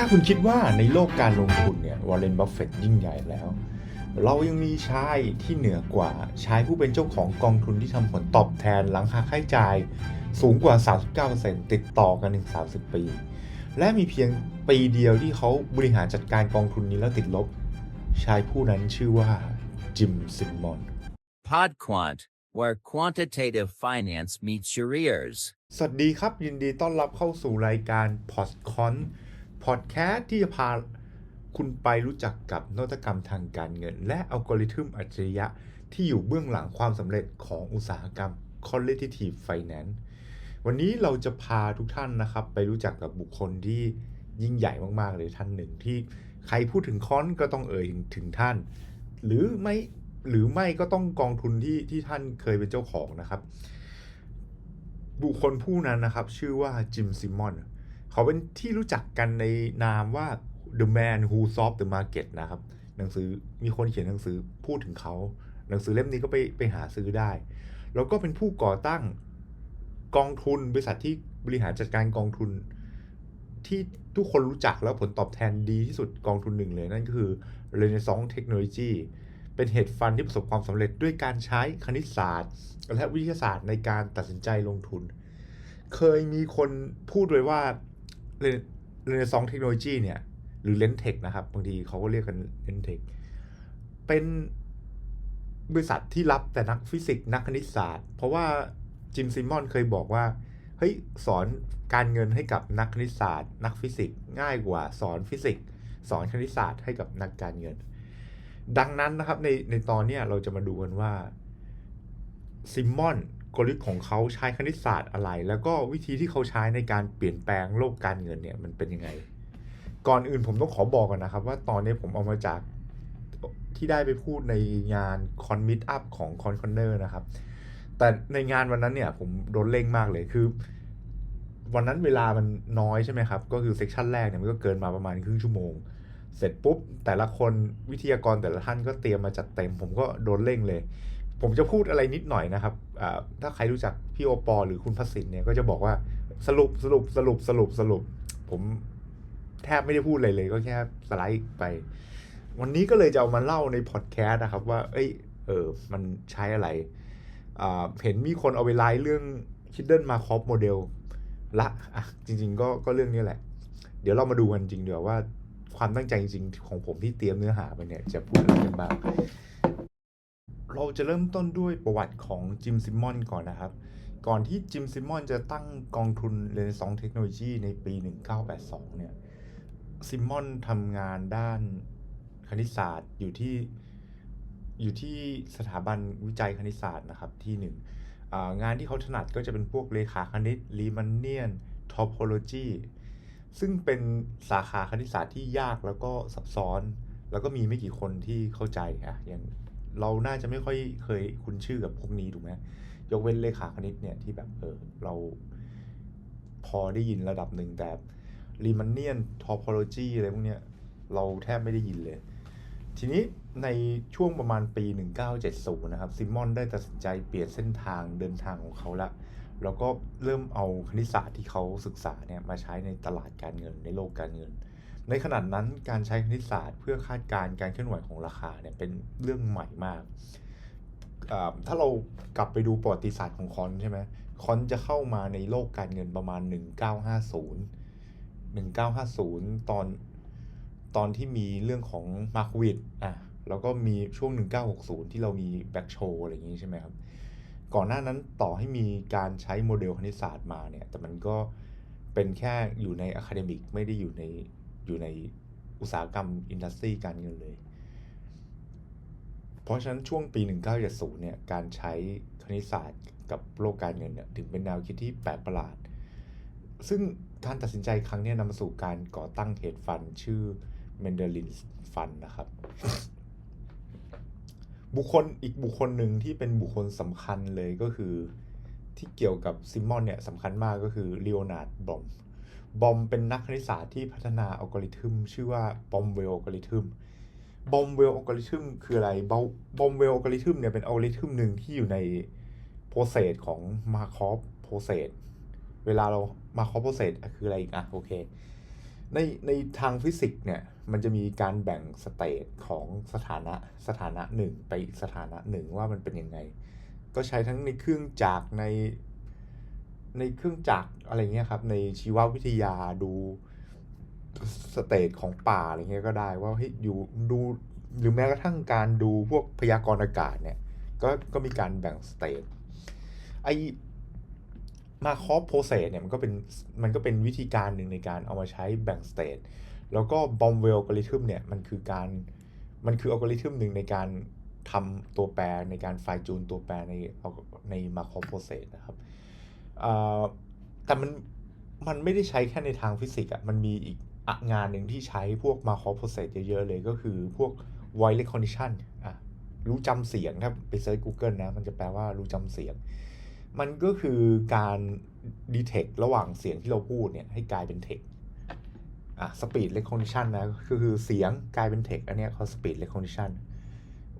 ถ้าคุณคิดว่าในโลกการลงทุนเนี่ยวอร์เรนบัฟเฟตยิ่งใหญ่แล้ว เรายังมีชายที่เหนือกว่าชายผู้เป็นเจ้าของกองทุนที่ทำผลตอบแทนหลังหักค่าใช้จ่ายสูงกว่า 39%ติดต่อกันถึง30 ปี และมีเพียงปีเดียวที่เขาบริหารจัดการกองทุนนี้แล้วติดลบ ชายผู้นั้นชื่อว่าจิมซิมมอน PodQuant, where quantitative finance meets your ears. สวัสดีครับ ยินดีต้อนรับเข้าสู่รายการ Podcon Podcast ที่จะพาคุณไปรู้จักกับนวัตกรรมทางการเงิน และอัลกอริทึมอัจฉริยะที่อยู่เบื้องหลังความสำเร็จของอุตสาหกรรม Qualitative Finance วันนี้เราจะพาทุกท่านนะครับ ไปรู้จักกับบุคคลที่ยิ่งใหญ่มากๆเลยท่านหนึ่งที่ใครพูดถึงคอนก็ต้องเอ่ยถึงท่าน หรือไม่หรือไม่ก็ต้องกองทุนที่ที่ท่านเคยเป็นเจ้าของนะครับ บุคคลผู้นั้นนะครับ ชื่อว่าจิมซิมมอน เขาเป็นที่รู้จักกันในนามว่า The Man Who Solved the Market นะครับ หนังสือมีคนเขียนหนังสือพูดถึงเขา หนังสือเล่มนี้ก็ไปไปหาซื้อได้ แล้วก็เป็นผู้ก่อตั้งกองทุนบริษัทที่บริหารจัดการกองทุน ที่ทุกคนรู้จักแล้วผลตอบแทนดีที่สุดกองทุนหนึ่งเลย นั่นก็คือ Renaissance Technology เป็นเหตุฟันที่ประสบความสำเร็จด้วยการใช้คณิตศาสตร์ และวิทยาศาสตร์ในการตัดสินใจลงทุน เคยมีคนพูดไว้ว่า เรเนซองเทคโนโลยีเนี่ย หรือเลนเทคนะครับ บางทีเขาก็เรียกกันเลนเทคเป็นบริษัทที่รับแต่นักฟิสิกส์นักคณิตศาสตร์ เพราะว่าจิมซิมอนเคยบอกว่า เฮ้ย สอนการเงินให้กับนักคณิตศาสตร์ นักฟิสิกส์ง่ายกว่าสอนฟิสิกส์สอนคณิตศาสตร์ให้กับนักการเงิน ดังนั้นนะครับในในตอนเนี้ยเราจะมาดูกันว่าซิมมอน กลยุทธ์ของเขาใช้คณิตศาสตร์อะไร แล้วก็วิธีที่เขาใช้ในการเปลี่ยนแปลงโลกการเงินเนี่ยมันเป็นยังไง ก่อนอื่นผมต้องขอบอกกันนะครับ ว่าตอนนี้ผมเอามาจากที่ได้ไปพูดในงานคอนมิ t อัพของคอนคอนเนอร์นะครับ แต่ในงานวันนั้นเนี่ยผมโดนเร่งมากเลยคือ วันนั้นเวลามันน้อยใช่ไหมครับ ก็คือเซกชันแรกเนี่ยมันก็เกินมาประมาณครึ่งชั่วโมง เสร็จปุ๊บ แต่ละคนวิทยากรแต่ละท่านก็เตรียมมาจัดเต็ม ผมก็โดนเร่งเลย ผมจะพูดอะไรนิดหน่อยนะครับ ถ้าใครรู้จักพี่โอปอหรือคุณพัสินเนี่ยก็จะบอกว่าสรุปสรุปสรุปสรุปสรุป ผมแทบไม่ได้พูดอะไรเลยก็แค่สไลด์ไป วันนี้ก็เลยจะเอามาเล่าในพอดแคสต์นะครับว่า เอ้ยเออมันใช้อะไร เห็นมีคนเอาไปไลฟ์เรื่อง Hidden Markov Model ละอะจริง ๆ ก็ก็เรื่องนี้แหละ เดี๋ยวเรามาดูกันจริงเดี๋ยวว่าความตั้งใจจริง ๆ ของผมที่เตรียมเนื้อหาไปเนี่ยจะพูดอะไรกันบ้าง เราจะเริ่มต้นด้วยประวัติของจิมซิมมอนก่อนนะครับ ก่อนที่จิมซิมมอนจะตั้งกองทุนเรนซองเทคโนโลยีในปี 1982 เนี่ยซิมมอนทำงานด้านคณิตศาสตร์อยู่ที่อยู่ที่สถาบันวิจัยคณิตศาสตร์นะครับที่หนึ่งงานที่เขาถนัดก็จะเป็นพวกเลขาคณิตรีมันเนียนทอ p โ l โลจีซึ่งเป็นสาขาคณิตศาสตร์ที่ยากแล้วก็ซับซ้อน แล้วก็มีไม่กี่คนที่เข้าใจอะอย่าง เราน่าจะไม่ค่อยเคยคุ้นชื่อกับพวกนี้ถูกไหมยกเว้นเลขาคณิตเนี่ยที่แบบเออเราพอได้ยินระดับหนึ่งแต่รีมันเนียนทอ p โ l โลจีอะไรพวกเนี้ยเราแทบไม่ได้ยินเลย ทีนี้ในช่วงประมาณปี 1970 นะครับซิมมอนได้ตัดสินใจเปลี่ยนเส้นทางเดินทางของเขาละแล้วก็เริ่มเอาคณิตศาสตร์ที่เขาศึกษาเนี่ยมาใช้ในตลาดการเงินในโลกการเงิน ในขนาดนั้นการใช้คณิตศาสตร์เพื่อคาดการณ์การเคลื่อนไหวของราคาเนี่ยเป็นเรื่องใหม่มาก ถ้าเรากลับไปดูประวัติศาสตร์ของคอนใช่ไหมคอนจะเข้ามาในโลกการเงินประมาณ 1950 1950 ตอนตอนที่มีเรื่องของมาร์ควิดอะแล้วก็มีช่วง 1960 ที่เรามีแบ็กโชว์อะไรอย่างนี้ใช่ไหมครับ ก่อนหน้านั้นต่อให้มีการใช้โมเดลคณิตศาสตร์มาเนี่ย แต่มันก็เป็นแค่อยู่ในอะคาเดมิกไม่ได้อยู่ใน อยู่ในอุตสาหกรรมอินดัสทรีการเงินเลย เพราะฉะนั้นช่วงปี 1970เนี่ยการใช้คณิตศาสตร์กับโลกการเงินเนี่ยถึงเป็นแนวคิดที่แปลกประหลาด ซึ่งการตัดสินใจครั้งนี้นำมาสู่การก่อตั้งเหตุฟันชื่อเมนเดลินฟันนะครับ บุคคลอีกบุคคลหนึ่งที่เป็นบุคคลสำคัญเลยก็คือที่เกี่ยวกับซิมมอนเนี่ยสำคัญมากก็คือเลโอนาร์ดบอม บอมเป็นนักคณิตศาสตร์ที่พัฒนาอัลกอริทึมชื่อว่าบอมเวลอัลกอริทึมบอมเวลอัลกอริทึมคืออะไรบอมเวลอัลกอริทึมเนี่ยเป็นอัลกอริทึมหนึ่งที่อยู่ในโปรเซสของมาคอฟโปรเซสเวลาเรามาคอฟโปรเซสคืออะไรอีกอะโอเคในในทางฟิสิกส์เนี่ยมันจะมีการแบ่งสเตทของสถานะสถานะหนึ่งไปอีกสถานะหนึ่งว่ามันเป็นยังไง ก็ใช้ทั้งในเครื่องจักรใน ในเครื่องจักรอะไรเงี้ยครับ ในชีววิทยาดูสเตทของป่าอะไรเงี้ยก็ได้ว่าเฮ้ยอยู่ดูหรือแม้กระทั่งการดูพวกพยากรณ์อากาศเนี่ยก็ก็มีการแบ่งสเตทไอมาคอฟโปรเซสเนี่ยมันก็เป็นมันก็เป็นวิธีการหนึ่งในการเอามาใช้แบ่งสเตทแล้วก็บอมเวลกริทึมเนี่ยมันคือการมันคืออัลกอริทึมหนึ่งในการทำตัวแปรในการไฟจูนตัวแปรในในมาคอฟโปรเซสนะครับ แต่มันมันไม่ได้ใช้แค่ในทางฟิสิกส์อะ มันมีอีกงานหนึ่งที่ใช้พวกมาคอโปรเซสเยอะๆเลยก็คือพวก voice recognition อะรู้จำเสียงถ้าไปเซิร์ช Google นะ มันจะแปลว่ารู้จำเสียง มันก็คือการ detect ระหว่างเสียงที่เราพูดเนี่ยให้กลายเป็น text อะ speed recognition นะก็คือเสียงกลายเป็น text อันเนี้ยเขา speed recognition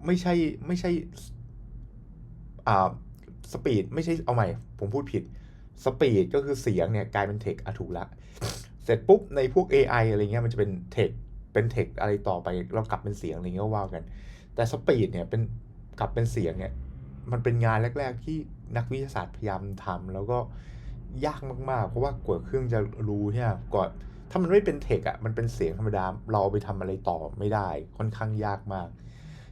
ไม่ใช่ไม่ใช่อ่า speed ไม่ใช่เอาใหม่ ผมพูดผิด speed ก็คือเสียงเนี่ยกลายเป็น text อะถูกละ เสร็จปุ๊บในพวก AI อะไรเงี้ยมันจะเป็น text เป็น text อะไรต่อไปเรากลับเป็นเสียงอะไรเงี้ยก็ว่ากัน แต่สปีดเนี่ยเป็นกลับเป็นเสียงเนี่ยมันเป็นงานแรก ๆ ที่นักวิทยาศาสตร์พยายามทำแล้วก็ยากมากๆ เพราะว่ากว่าเครื่องจะรู้เนี่ยก่อนถ้ามันไม่เป็นเทคอะมันเป็นเสียงธรรมดาเราเอาไปทำอะไรต่อไม่ได้ค่อนข้างยากมาก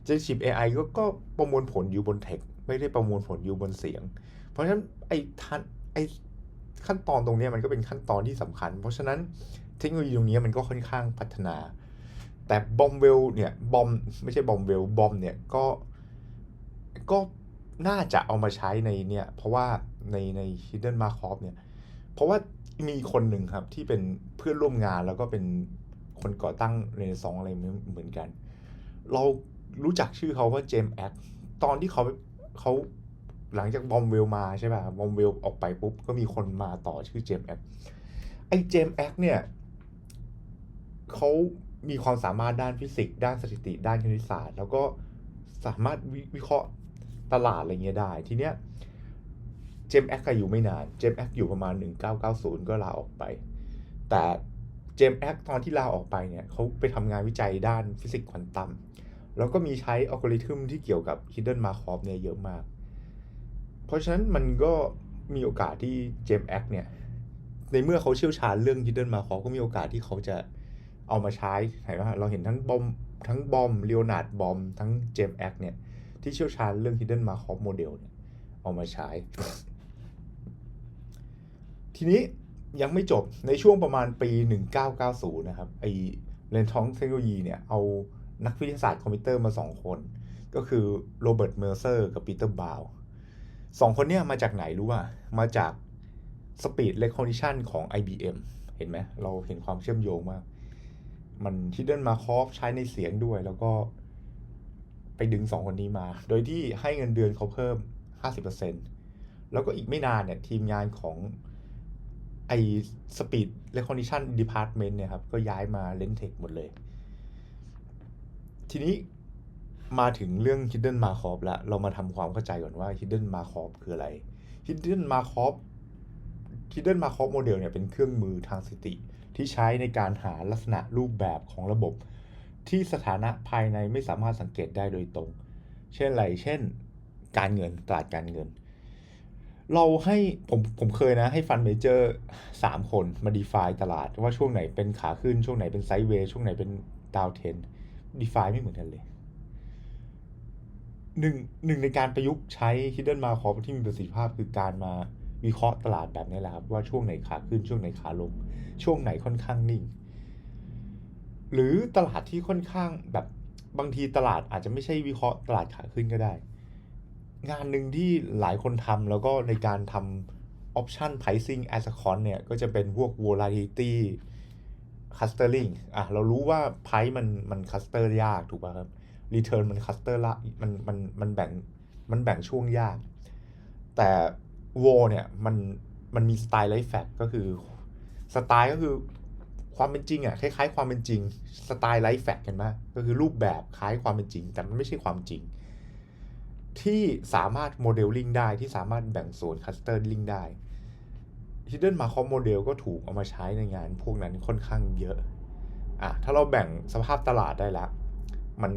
เจนชิป AI ก็ก็ประมวลผลอยู่บนเทคไม่ได้ประมวลผลอยู่บนเสียง เพราะฉะนั้นไอ้ทัน ไอขั้นตอนตรงนี้มันก็เป็นขั้นตอนที่สำคัญ เพราะฉะนั้นเทคโนโลยีตรงนี้มันก็ค่อนข้างพัฒนา แต่บอมเวลเนี่ยบอมไม่ใช่บอมเวลบอมเนี่ยก็ก็น่าจะเอามาใช้ในเนี่ยเพราะว่าในใน Hidden Markov เนี่ยเพราะว่ามีคนหนึ่งครับที่เป็นเพื่อนร่วมงานแล้วก็เป็นคนก่อตั้งเรเนซองอะไรเหมือนกัน เรารู้จักชื่อเขาว่าเจมส์แอคตอนที่เขาเขา หลังจากบอมเวลมาใช่ป่ะบอมเวลออกไปปุ๊บ ก็มีคนมาต่อชื่อเจมส์แอคไอ้เจมส์แอคเนี่ยเขามีความสามารถด้านฟิสิกส์ด้านสถิติ ด้านคณิตศาสตร์ แล้วก็สามารถวิวิเคราะห์ตลาดอะไรเงี้ยได้ ทีเนี้ยเจมส์แอคอยู่ไม่นาน เจมส์แอคอยู่ประมาณ 1990 ก็ลาออกไป แต่เจมส์แอคตอนที่ลาออกไปเนี่ยเขาไปทำงานวิจัยด้านฟิสิกส์ควอนตัม แล้วก็มีใช้อัลกอริทึมที่เกี่ยวกับ Hidden Markov เนี่ยเยอะมาก เพราะฉะนั้นมันก็มีโอกาสที่เจมส์แอคเนี่ย ในเมื่อเขาเชี่ยวชาญเรื่อง Hidden Markov ก็มีโอกาสที่เขาจะเอามาใช้เห็นไหมเราเห็นทั้งบอมทั้งบอมเลโอนาร์ดบอมทั้งเจมส์แอคเนี่ย ที่เชี่ยวชาญเรื่อง Hidden Markov Model เนี่ย เอามาใช้ ทีนี้ยังไม่จบในช่วงประมาณปี 1990 นะครับ ไอเรนทองเทคโนโลยีเนี่ย เอานักวิทยาศาสตร์คอมพิวเตอร์มาสองคน ก็คือโรเบิร์ตเมอร์เซอร์กับปีเตอร์บาว สองคนเนี่ยมาจากไหนรู้ป่ะ มาจาก Speed Recognition ของ IBM เห็นไหม เราเห็นความเชื่อมโยงมาก มัน Hidden Markov ใช้ในเสียงด้วย แล้วก็ไปดึงสองคนนี้มา โดยที่ให้เงินเดือนเขาเพิ่ม 50%แล้วก็อีกไม่นานเนี่ย ทีมงานของไอ้ Speed Recognition Department เนี่ยครับ ก็ย้ายมา Lentech หมดเลย ทีนี้ มาถึงเรื่อง Hidden Markov แล้วเรามาทำความเข้าใจก่อนว่า Hidden Markov คืออะไร Hidden Markov Hidden Markov Model เนี่ยเป็นเครื่องมือทางสถิติ ที่ใช้ในการหาลักษณะรูปแบบของระบบ ที่สถานะภายในไม่สามารถสังเกตได้โดยตรง เช่นอะไร เช่น การเงินตลาดการเงิน เราให้ผมผมเคยนะให้ฟันเมเจอร์สามคนมา define ตลาดว่าช่วงไหนเป็นขาขึ้นช่วงไหนเป็นไซด์เวย์ช่วงไหนเป็นดาวเทน define ไม่เหมือนกันเลย หนึ่งหนึ่งในการประยุกต์ใช้ Hidden Markov ที่มีประสิทธิภาพคือการมาวิเคราะห์ตลาดแบบนี้แหละครับ ว่าช่วงไหนขาขึ้นช่วงไหนขาลง ช่วงไหนค่อนข้างนิ่ง หรือตลาดที่ค่อนข้างแบบบางทีตลาดอาจจะไม่ใช่วิเคราะห์ตลาดขาขึ้นก็ได้ งานหนึ่งที่หลายคนทำแล้วก็ในการทำ option pricing as a con เนี่ย ก็จะเป็นพวก volatility clustering อะเรารู้ว่า price มันมัน cluster ยากถูกป่ะครับ return มัน cluster ละมันมันมันแบ่งมันแบ่งช่วงยาก แต่ w o เนี่ยมันมันมี style life fact ก็คือสไตล์ก็คือความเป็นจริงอะคล้ายๆ ความเป็นจริงสไตล์ไลฟ์แฟกกันมากก็คือรูปแบบคล้ายความเป็นจริง แต่มันไม่ใช่ความจริง ที่สามารถโมเดลลิ่งได้ที่สามารถแบ่งส่วนคัสเตอร์ลิงได้ Hidden Markov Model ก็ถูกเอามาใช้ในงานพวกนั้นค่อนข้างเยอะอะถ้าเราแบ่งสภาพตลาดได้ละ มัน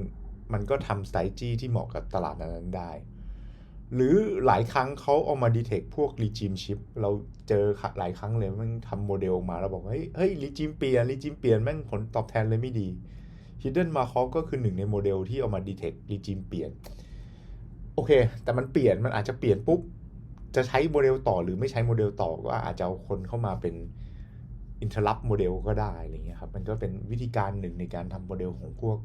มันก็ทำ strategy ที่เหมาะกับตลาดนั้นๆได้ หรือหลายครั้งเขาเอามา detect พวก regime shift เราเจอหลายครั้งเลยมันทำโมเดลออกมาแล้วบอกเฮ้ยเฮ้ย regime เปลี่ยน regime เปลี่ยนแม่งผลตอบแทนเลยไม่ดี Hidden m a r k o ก็คือหนึ่งในโมเดลที่เอามา detect regime เปลี่ยน โอเค แต่มันเปลี่ยนมันอาจจะเปลี่ยนปุ๊บ จะใช้โมเดลต่อหรือไม่ใช้โมเดลต่อก็อาจจะเอาคนเข้ามาเป็น interrupt โมเดลก็ได้อะไรเงี้ยครับ มันก็เป็นวิธีการหนึ่งในการทำโมเดลของพวก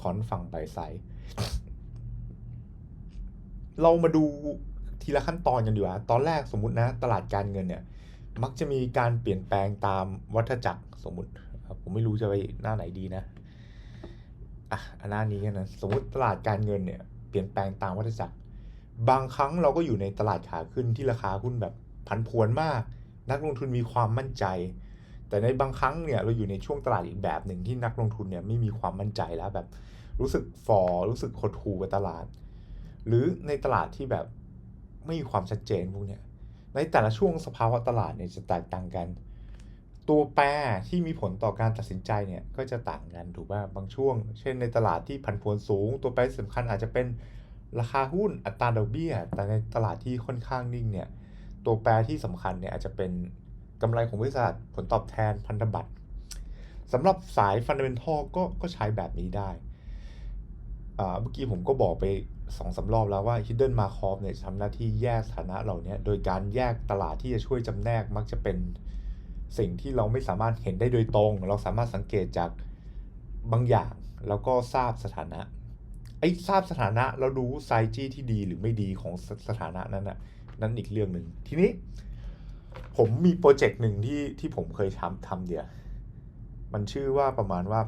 คอนฝั่งไปไซด์เรามาดูทีละขั้นตอนกันดีกว่า ตอนแรกสมมตินะ ตลาดการเงินเนี่ย มักจะมีการเปลี่ยนแปลงตามวัฏจักรสมมติ ผมไม่รู้จะไปหน้าไหนดีนะ อะอันหน้านี้กันนะ สมมติตลาดการเงินเนี่ย เปลี่ยนแปลงตามวัฏจักร บางครั้งเราก็อยู่ในตลาดขาขึ้นที่ราคาหุ้นแบบผันผวนมาก นักลงทุนมีความมั่นใจ แต่ในบางครั้งเนี่ยเราอยู่ในช่วงตลาดอีกแบบหนึ่งที่นักลงทุนเนี่ยไม่มีความมั่นใจแล้วแบบ รู้สึกฟอรู้สึกหดหู่กับตลาด หรือในตลาดที่แบบไม่มีความชัดเจนพวกเนี้ยในแต่ละช่วงสภาวะตลาดเนี่ยจะแตกต่างกัน ตัวแปรที่มีผลต่อการตัดสินใจเนี่ยก็จะต่างกันถูกป่ะบางช่วง เช่นในตลาดที่ผันผวนสูง ตัวแปรสำคัญอาจจะเป็นราคาหุ้นอัตราดอกเบี้ย แต่ในตลาดที่ค่อนข้างนิ่งเนี่ยตัวแปรที่สำคัญเนี่ยอาจจะเป็น กำไรของบริษัทผลตอบแทนพันธบัตรสำหรับสายฟันเดเมนทัลก็ก็ใช้แบบนี้ได้เมื่อกี้ผมก็บอกไปสองสารอบแล้วว่า Hidden Markov เนี่ยทำหน้าที่แยกสถานะเหล่านี้โดยการแยกตลาดที่จะช่วยจำแนกมักจะเป็นสิ่งที่เราไม่สามารถเห็นได้โดยตรง เราสามารถสังเกตจากบางอย่าง แล้วก็ทราบสถานะไอ้ทราบสถานะแล้วรู้ไซจี้ที่ดีหรือไม่ดีของสสถานะนั้นน่ะนั่นอีกเรื่องหนึ่งทีนี้ ผมมีโปรเจกต์หนึ่งที่ที่ผมเคยทำทำเดียว มันชื่อว่าประมาณว่า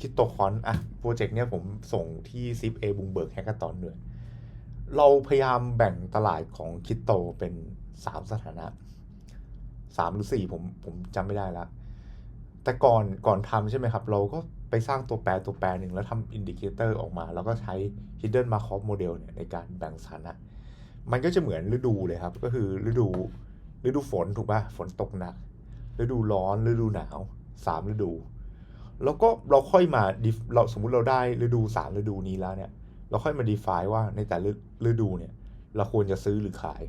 คิโตคอนอะโปรเจกต์เนี้ยผมส่งที่ซิปเอบุงเบิร์กแฮกเกอร์ตอนด้วยเราพยายามแบ่งตลาดของคิโตเป็นสามสถานะสามหรือสี่ผมผมจำไม่ได้ละแต่ก่อนก่อนทำใช่ไหมครับ เราก็ไปสร้างตัวแปรตัวแปรหนึ่งแล้วทำอินดิเคเตอร์ออกมา แล้วก็ใช้ Hidden Markov Model เนี่ยในการแบ่งสถานะ มันก็จะเหมือนฤดูเลยครับ ก็คือฤดู ฤดูฝนถูกป่ะฝนตกหนักฤดูร้อนฤดูหนาวสามฤดู แล้วก็เราค่อยมาเราสมมุติเราได้ฤดูสามฤดูนี้แล้วเนี่ย เราค่อยมา define ว่าในแต่ละฤดูเนี่ย เราควรจะซื้อหรือขาย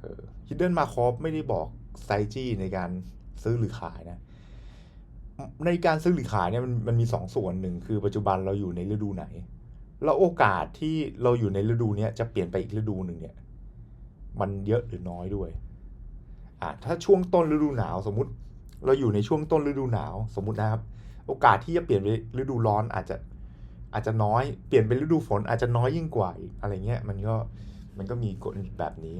เออ Hidden Markov ไม่ได้บอก strategy ในการซื้อหรือขายนะ ในการซื้อหรือขายเนี่ยมันมันมีสองส่วนหนึ่งคือปัจจุบันเราอยู่ในฤดูไหน แล้วโอกาสที่เราอยู่ในฤดูเนี้ยจะเปลี่ยนไปอีกฤดูหนึ่งเนี่ย มันเยอะหรือน้อยด้วยอะถ้าช่วงต้นฤดูหนาวสมมติเราอยู่ในช่วงต้นฤดูหนาวสมมตินะครับ โอกาสที่จะเปลี่ยนไปฤดูร้อนอาจจะอาจจะน้อยเปลี่ยนเป็นฤดูฝนอาจจะน้อยยิ่งกว่าอีกอะไรเงี้ยมันก็มันก็มีกฎแบบนี้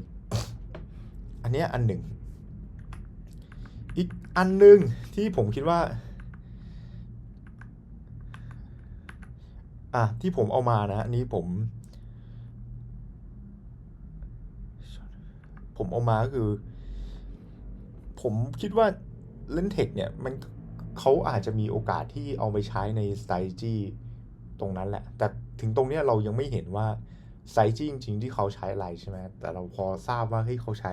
อันนี้อันหนึ่ง อีกอันหนึ่งที่ผมคิดว่าอะที่ผมเอามานะอันนี้ผม ผมเอามาก็คือ ผมคิดว่าเลนเทคเนี่ยมันเขาอาจจะมีโอกาสที่เอาไปใช้ใน strategy ตรงนั้นแหละ แต่ถึงตรงเนี้ยเรายังไม่เห็นว่า strategy จริง ๆ ที่เขาใช้อะไรใช่ไหมแต่เราพอทราบว่าเฮ้ยเขาใช้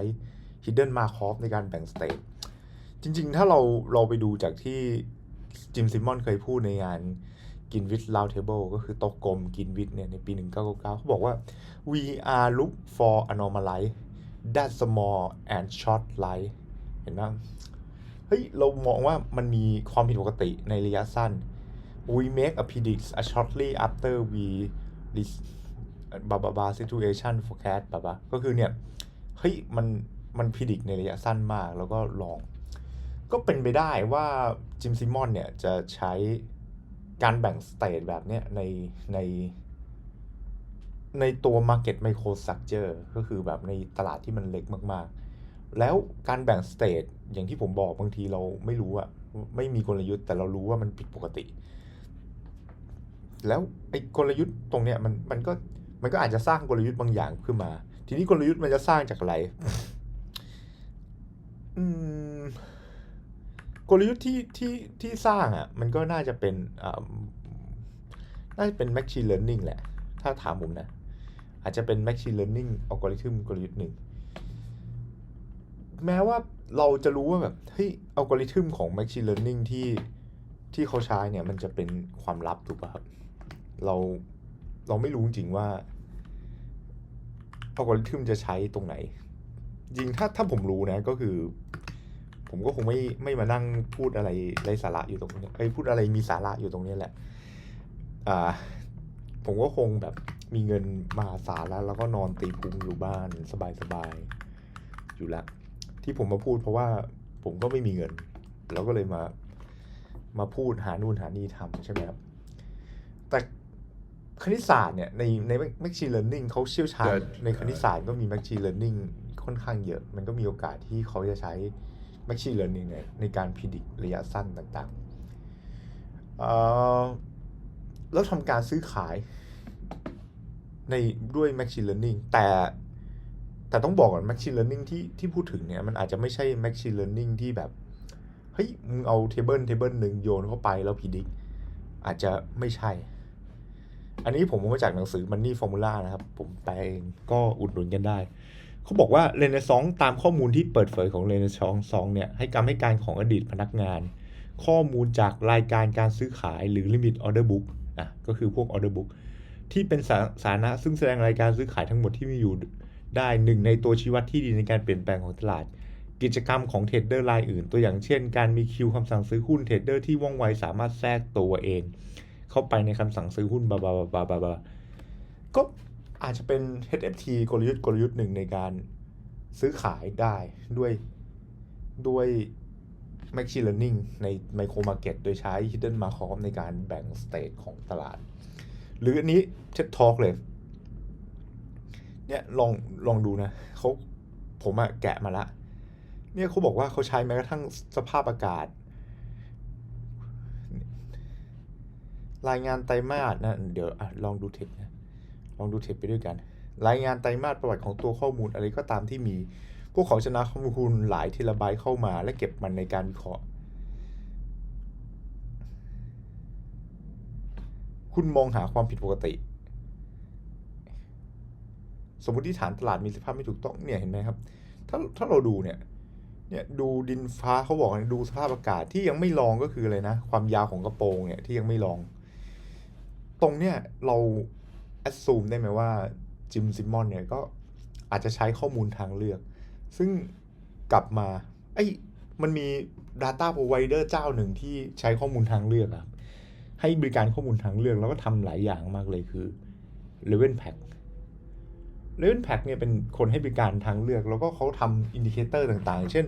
hidden markov ในการแบ่ง state จริง ๆ ถ้าเราเราไปดูจากที่จิมซิมมอนเคยพูดในงานกินวิ t ล Round Table ก็คือโต๊ะกลมกินวิ t เนี่ยในปี 1999 เขาบอกว่า we are look for anomaly that small and short life เห็นไหมเฮ้ย เรามองว่ามันมีความผิดปกติในระยะสั้น we make a predict a shortly after we this บาบาบา situation forecast บาบาก็คือเนี่ย เฮ้ย มันมันพิดิกในระยะสั้นมากแล้วก็ลอง ก็เป็นไปได้ว่าจิมซิมอนเนี่ย จะใช้การแบ่งสเตทแบบเนี้ยในใน ในตัว Market Microstructure ก็คือแบบในตลาดที่มันเล็กมากๆ แล้วการแบ่งสเตทอย่างที่ผมบอกบางทีเราไม่รู้อะไม่มีกลยุทธ์แต่เรารู้ว่ามันผิดปกติ แล้วไอ้กลยุทธ์ตรงเนี้ยมันมันก็มันก็อาจจะสร้างกลยุทธ์บางอย่างขึ้นมา ทีนี้กลยุทธ์มันจะสร้างจากอะไรอืมกลยุทธ์ที่ที่ที่สร้างอะมันก็น่าจะเป็นอ่าน่าจะเป็น machine learning แหละ ถ้าถามผมนะ อาจจะเป็น machine learning algorithm กลยุทธ์หนึ่ง แม้ว่าเราจะรู้ว่าแบบเฮ้ยอัลกอริทึมของ Machine Learning ที่ที่เขาใช้เนี่ยมันจะเป็นความลับถูกป่ะครับเราเราไม่รู้จริงว่าอัลกอริทึมจะใช้ตรงไหน จริงถ้าถ้าผมรู้นะก็คือ ผมก็คงไม่ไม่มานั่งพูดอะไรไร้สาระอยู่ตรงนี้ไอ้พูดอะไรมีสาระอยู่ตรงนี้แหละอ่าผมก็คงแบบ มีเงินมหาศาลแล้วแล้วก็นอนตีพุงอยู่บ้านสบายๆอยู่ล้วที่ผมมาพูดเพราะว่าผมก็ไม่มีเงิน แล้วก็เลยมามาพูดหานู่นหานี่ทำใช่ไหมครับ แต่คณิตศาสตร์เนี่ยในใน Machine Learning เขาเชี่ยวชาญ ในคณิตศาสตร์ก็มี Machine Learning ค่อนข้างเยอะ มันก็มีโอกาสที่เขาจะใช้ Machine Learning ในในการพิจิตระยะสั้นต่างๆแล้วทำการซื้อขาย ในด้วย Machine Learning แต่แต่ต้องบอกก่อน Machine Learning ที่ที่พูดถึงเนี่ยมันอาจจะไม่ใช่ Machine Learning ที่แบบ เฮ้ย มึงเอาเทเบิลเทเบิลหนึ่งโยนเข้าไปแล้วพิจิตอาจจะไม่ใช่ อันนี้ผมมาจากหนังสือ Money Formula นะครับ ผมแปลเองก็อุดหนุนกันได้ เขาบอกว่าเรเนซองตามข้อมูลที่เปิดเผยของเรเนซองซองเนี่ยให้การให้การของอดีตพนักงาน ข้อมูลจากรายการการซื้อขายหรือ Limit Order Book อะก็คือพวก Order Book ที่เป็นสาสาระซึ่งแสดงรายการซื้อขายทั้งหมดที่มีอยู่ได้หนึ่งในตัวชี้วัดที่ดีในการเปลี่ยนแปลงของตลาด กิจกรรมของเทรดเดอร์รายอื่น ตัวอย่างเช่น การมีคิวคำสั่งซื้อหุ้นเทรดเดอร์ที่ว่องไวสามารถแทรกตัวเอง เข้าไปในคำสั่งซื้อหุ้นบาบาบาบาบาก็อาจจะเป็น HFT กลยุทธ์กลยุทธ์หนึ่งในการซื้อขายได้ด้วยด้วย Machine Learning ใน Micro Market โดยใช้ Hidden Markov ในการแบ่ง state ของตลาด หรืออันนี้ TED Talk เลย เนี่ยลองลองดูนะเขาผมอะแกะมาละ เนี่ยเขาบอกว่าเขาใช้แม้กระทั่งสภาพอากาศ รายงานไตรมาสนะเดี๋ยวอลองดูเทปนะลองดูเทปไปด้วยกัน รายงานไตรมาสประวัติของตัวข้อมูลอะไรก็ตามที่มี พวกเขาชนะข้อมูลหลายเทราไบต์เข้ามา และเก็บมันในการวิเคราะห์ คุณมองหาความผิดปกติ สมมติฐานตลาดมีสภาพไม่ถูกต้องเนี่ยเห็นไหมครับ ถ้าถ้าเราดูเนี่ยเนี่ยดูดินฟ้าเขาบอกนะดูสภาพอากาศที่ยังไม่ลองก็คืออะไรนะ ความยาวของกระโปรงเนี่ยที่ยังไม่ลอง ตรงเนี่ยเราแอดซูมได้ไหมว่าจิมซิมมอนเนี่ยก็อาจจะใช้ข้อมูลทางเลือก ซึ่งกลับมาไอ้มันมี Data Provider เจ้าหนึ่งที่ใช้ข้อมูลทางเลือกอะ ให้บริการข้อมูลทางเลือก แล้วก็ทำหลายอย่างมากเลยคือ l e v e n Pack l e v e n Pack เนี่ยเป็นคนให้บริการทางเลือก แล้วก็เขาทำอินดิเคเตอร์ต่างๆ เช่น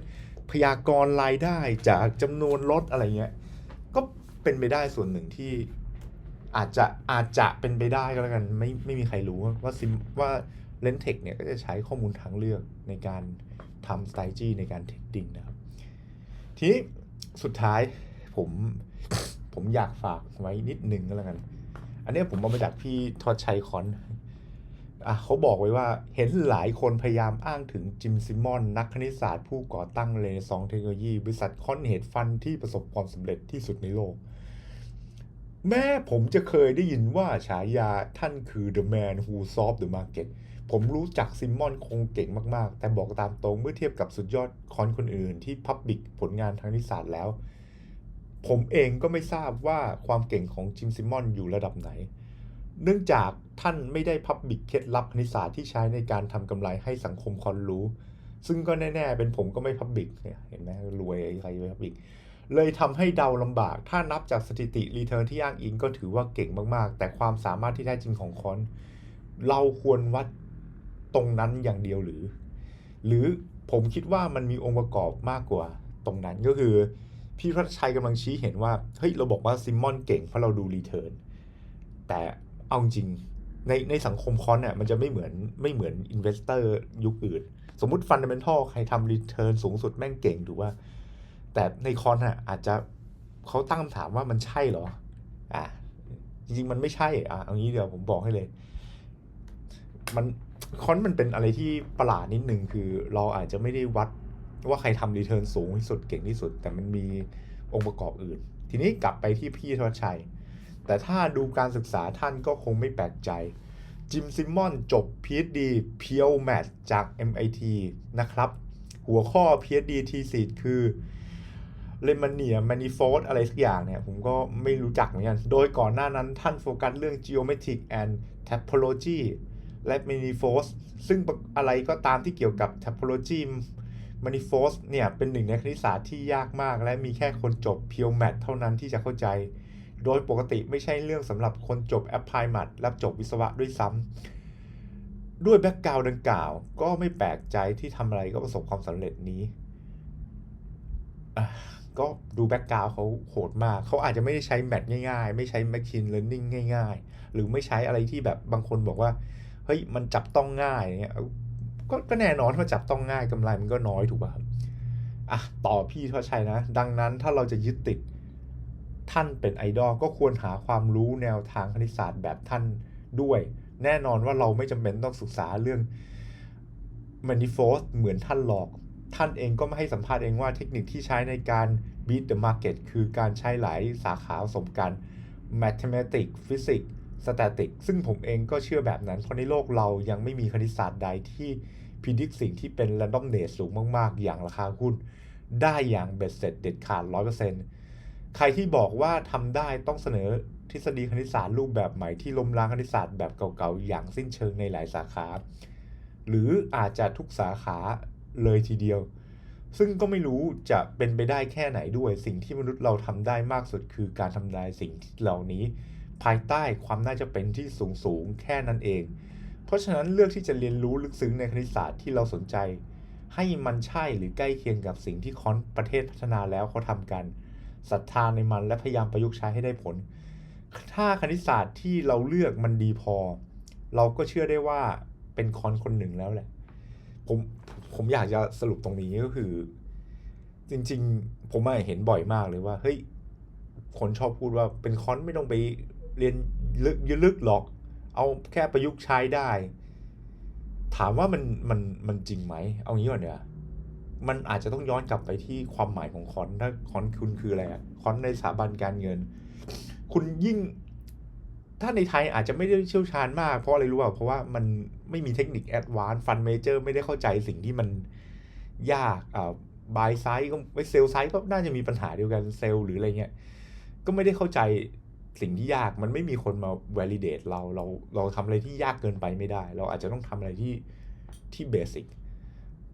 พยากรณ์รายได้จากจำนวนรถอะไรเงี้ย ก็เป็นไปได้ส่วนหนึ่งที่อาจจะอาจจะเป็นไปได้ก็แล้วกันไม่ไม่มีใครรู้ว่าซิมว่าเลนเทคเนี่ยก็จะใช้ข้อมูลทางเลือกในการทำ strategy ในการเทรดดิ้งนะครับ ทีนี้สุดท้ายผม ผมอยากฝากไว้นิดนึงก็แล้วกัน อันนี้ผมเอามาจากพี่ทอดชัยคอนอะเขาบอกไว้ว่าเห็นหลายคนพยายามอ้างถึงจิมซิมอน นักคณิตศาสตร์ผู้ก่อตั้งเรเนซองเทคโนโลยี บริษัทคอนเฮดฟันที่ประสบความสำเร็จที่สุดในโลก แม้ผมจะเคยได้ยินว่าฉายาท่านคือ The Man Who Solved the Market ผมรู้จักซิมมอนคงเก่งมาก ๆ แต่บอกตามตรงเมื่อเทียบกับสุดยอดคอนคนอื่นที่พับบิกผลงานทางคณิตศาสตร์แล้ว ผมเองก็ไม่ทราบว่าความเก่งของจิมซิมอนอยู่ระดับไหน เนื่องจากท่านไม่ได้พับบิกเคล็ดลับคณิตศาสตร์ที่ใช้ในการทำกำไรให้สังคมคอนรู้ ซึ่งก็แน่ๆ เป็นผมก็ไม่พับบิกเห็นไหมรวยใครไปพับบิกเลยทำให้เดาลำบาก ถ้านับจากสถิติรีเทิร์นที่อ้างอิงก็ถือว่าเก่งมากๆ แต่ความสามารถที่แท้จริงของคอนเราควรวัดตรงนั้นอย่างเดียวหรือ หรือผมคิดว่ามันมีองค์ประกอบมากกว่าตรงนั้นก็คือ พี่พัชชัยกำลังชี้เห็นว่า เฮ้ย เราบอกว่าซิมมอนเก่งเพราะเราดูรีเทิร์นแต่เอาจริงในในสังคมคอนเนี่ยมันจะไม่เหมือนไม่เหมือนอินเวสเตอร์ยุคอื่น สมมุติฟันเดเมนทัลใครทำรีเทิร์นสูงสุดแม่งเก่งถูกว่า แต่ในคอนอะอาจจะเขาตั้งคำถามว่ามันใช่เหรอ อะจริงๆ มันไม่ใช่ อะเอางี้เดี๋ยวผมบอกให้เลย มันคอนมันเป็นอะไรที่ประหลาดนิดนึงคือเราอาจจะไม่ได้วัด ว่าใครทำรีเทิร์นสูงที่สุดเก่งที่สุด แต่มันมีองค์ประกอบอื่น ทีนี้กลับไปที่พี่ทวชชัย แต่ถ้าดูการศึกษาท่านก็คงไม่แปลกใจ จิมซิมมอนจบ PhD เพียวแมทจาก MIT นะครับ หัวข้อ PhD thesis คือเลม a เนีย manifold อะไรสักอย่างเนี่ย ผมก็ไม่รู้จักเหมือนกัน โดยก่อนหน้านั้นท่านโฟกัสเรื่อง geometric and topology และ manifold ซึ่งอะไรก็ตามที่เกี่ยวกับ topology manifold เนี่ยเป็นหนึ่งในคณิตศาสตร์ที่ยากมาก และมีแค่คนจบ pure math เท่านั้นที่จะเข้าใจ โดยปกติไม่ใช่เรื่องสำหรับคนจบ apply math และจบวิศวะด้วยซ้ำด้วยแบ็กกราวด์ดังกล่าว ก็ไม่แปลกใจที่ทำอะไรก็ประสบความสำเร็จนี้ก็ดูแบ็กกราวเขาโหดมาก เขาอาจจะไม่ได้ใช้แมทง่ายๆ ไม่ใช้ Machine Learning ง่าย ๆ หรือไม่ใช้อะไรที่แบบบางคนบอกว่า เฮ้ย มันจับต้องง่ายเงี้ย ก็ก็แน่นอนว่าจับต้องง่ายกำไรมันก็น้อยถูกป่ะครับอะต่อพี่ทวชัยนะ ดังนั้นถ้าเราจะยึดติดท่านเป็นไอดอลก็ควรหาความรู้แนวทางคณิตศาสตร์แบบท่านด้วย แน่นอนว่าเราไม่จำเป็นต้องศึกษาเรื่อง manifold เหมือนท่านหรอก ท่านเองก็ไม่ให้สัมภาษณ์เองว่าเทคนิคที่ใช้ในการ beat the market คือการใช้หลายสาขาผสมกัน mathematics physics statistics ซึ่งผมเองก็เชื่อแบบนั้น เพราะในโลกเรายังไม่มีคณิตศาสตร์ใดที่พิจิตสิ่งที่เป็น randomness สูงมาก ๆ อย่างราคาหุ้นได้อย่างเบ็ดเสร็จเด็ดขาด 100%ใครที่บอกว่าทำได้ต้องเสนอทฤษฎีคณิตศาสตร์รูปแบบใหม่ที่ล้มล้างคณิตศาสตร์แบบเก่าๆ อย่างสิ้นเชิงในหลายสาขา หรืออาจจะทุกสาขาเลยทีเดียว ซึ่งก็ไม่รู้จะเป็นไปได้แค่ไหนด้วย สิ่งที่มนุษย์เราทำได้มากสุดคือการทำลายสิ่งเหล่านี้ ภายใต้ความน่าจะเป็นที่สูงสูงๆแค่นั้นเอง เพราะฉะนั้นเลือกที่จะเรียนรู้ลึกซึ้งในคณิตศาสตร์ที่เราสนใจ ให้มันใช่หรือใกล้เคียงกับสิ่งที่คอนประเทศพัฒนาแล้วเขาทำกันศรัทธาในมันและพยายามประยุกต์ใช้ให้ได้ผล ถ้าคณิตศาสตร์ที่เราเลือกมันดีพอ เราก็เชื่อได้ว่าเป็นคอนคนหนึ่งแล้วแหละ ผมผมอยากจะสรุปตรงนี้ก็คือ จริง ๆ ผมเห็นบ่อยมากเลยว่าเฮ้ยคนชอบพูดว่าเป็นคอนไม่ต้องไป เรียนลึกลึกหรอก เอาแค่ประยุกต์ใช้ได้ ถามว่ามันมันมันจริงไหม เอางี้ก่อนเนีกว่ยมันอาจจะต้องย้อนกลับไปที่ความหมายของคอนถ้าคอนคุณคืออะไรอะคอนในสถาบันการเงิน คุณยิ่ง ถ้าในไทยอาจจะไม่ได้เชี่ยวชาญมาก เพราะอะไรรู้ป่ะเพราะว่ามันไม่มีเทคนิคแอดวานซ์ฟันเมเจอร์ไม่ได้เข้าใจสิ่งที่มันยากอ่าบายไซด์ก็ไม่เซลไซด์ก็น่าจะมีปัญหาเดียวกันเซลหรืออะไรเงี้ยก็ไม่ได้เข้าใจ สิ่งที่ยากมันไม่มีคนมา validate เราเราเราทำอะไรที่ยากเกินไปไม่ได้ เราอาจจะต้องทำอะไรที่ที่เบสิก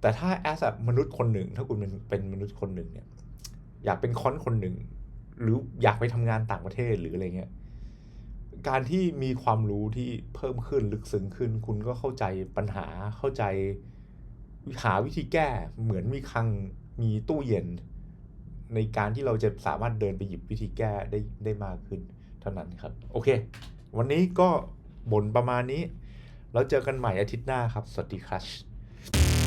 แต่ถ้า as a มนุษย์คนหนึ่ง ถ้าคุณเป็นเป็นมนุษย์คนหนึ่งเนี่ยอยากเป็นคอนคนหนึ่ง หรืออยากไปทำงานต่างประเทศหรืออะไรเงี้ยการที่มีความรู้ที่เพิ่มขึ้นลึกซึ้งขึ้น คุณก็เข้าใจปัญหาเข้าใจหาวิธีแก้เหมือนมีคลังมีตู้เย็น ในการที่เราจะสามารถเดินไปหยิบวิธีแก้ได้ได้มากขึ้น เท่านั้นครับ โอเค วันนี้ก็บ่นประมาณนี้ แล้วเจอกันใหม่อาทิตย์หน้าครับ สวัสดีครับ